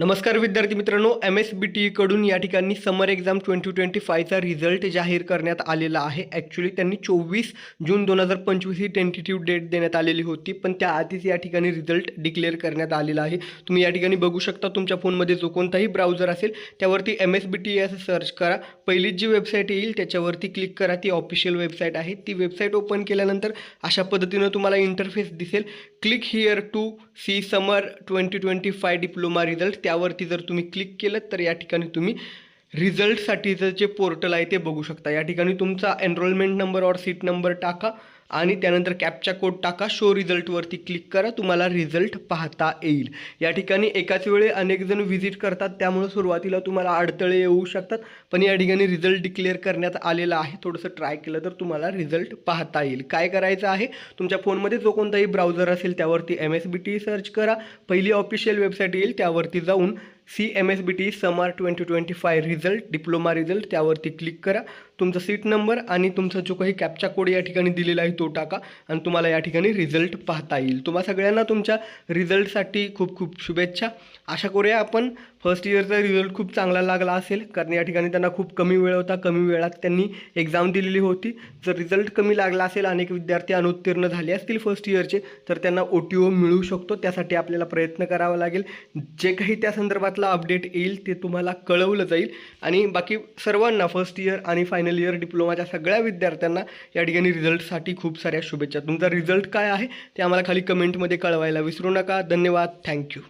नमस्कार विद्यार्थी मित्रांनो एम एस बी टी कडून या ठिकाणी समर एक्झाम ट्वेंटी ट्वेंटी फायचा रिझल्ट जाहीर करण्यात आलेला आहे. ॲक्च्युली त्यांनी चोवीस जून दोन हजार पंचवीस ही टेंटेटिव्ह डेट देण्यात आलेली होती पण त्याआधीच या ठिकाणी रिझल्ट डिक्लेअर करण्यात आलेला आहे. तुम्ही या ठिकाणी बघू शकता तुमच्या फोनमध्ये जो कोणताही ब्राउझर असेल त्यावरती एम एस बी टी असं सर्च करा. पहिलीच जी वेबसाईट येईल त्याच्यावरती क्लिक करा. ती ऑफिशियल वेबसाईट आहे. ती वेबसाईट ओपन केल्यानंतर अशा पद्धतीनं तुम्हाला इंटरफेस दिसेल. Click here to see summer twenty twenty five diploma result त्यावरती जर तुम्ही क्लिक केलं तर या ठिकाणी तुम्ही रिझल्टसाठीचं जे पोर्टल आहे ते बघू शकता. या ठिकाणी तुमचा एनरोलमेंट नंबर और सीट नंबर टाका आणि त्यानंतर कॅपचा कोड टाका. शो रिझल्टवरती क्लिक करा. तुम्हाला रिझल्ट पाहता येईल. या ठिकाणी एकाच वेळी अनेक जण व्हिजिट करतात. त्यामुळे सुरुवातीला तुम्हाला अडथळे येऊ शकतात. पण या ठिकाणी रिझल्ट डिक्लेअर करण्यात आलेला आहे. थोडंसं ट्राय केलं तर तुम्हाला रिझल्ट पाहता येईल. काय करायचं आहे? तुमच्या फोनमध्ये जो कोणताही ब्राउझर असेल त्यावरती M S B T search करा. पहिली ऑफिशियल वेबसाईट येईल त्यावरती जाऊन C M S B T summer twenty twenty five result diploma result त्यावरती क्लिक करा. तुमचा सीट नंबर आणि तुमचा जो काही कॅपचा कोड या ठिकाणी दिलेला आहे तो टाका आणि तुम्हाला या ठिकाणी रिझल्ट पाहता येईल. तुम्हा सगळ्यांना तुमच्या रिझल्टसाठी खूप खूप शुभेच्छा. आशा करूया आपण फर्स्ट इयरचा रिझल्ट खूप चांगला लागला असेल कारण या ठिकाणी त्यांना खूप कमी वेळ होता. कमी वेळात त्यांनी एक्झाम दिलेली होती. जर रिझल्ट कमी लागला असेल अनेक विद्यार्थी अनुत्तीर्ण झाले असतील फर्स्ट इयरचे तर त्यांना ओ टी ओ मिळू शकतो. त्यासाठी आपल्याला प्रयत्न करावा लागेल. जे काही त्या संदर्भातला अपडेट येईल ते तुम्हाला कळवलं जाईल. आणि बाकी सर्वांना फर्स्ट इयर आणि फायनल इयर डिप्लोमाच्या सगळ्या विद्यार्थ्यांना या ठिकाणी रिझल्टसाठी खूप साऱ्या शुभेच्छा. तुमचा रिझल्ट काय आहे ते आम्हाला खाली कमेंटमध्ये कळवायला विसरू नका. धन्यवाद. थँक्यू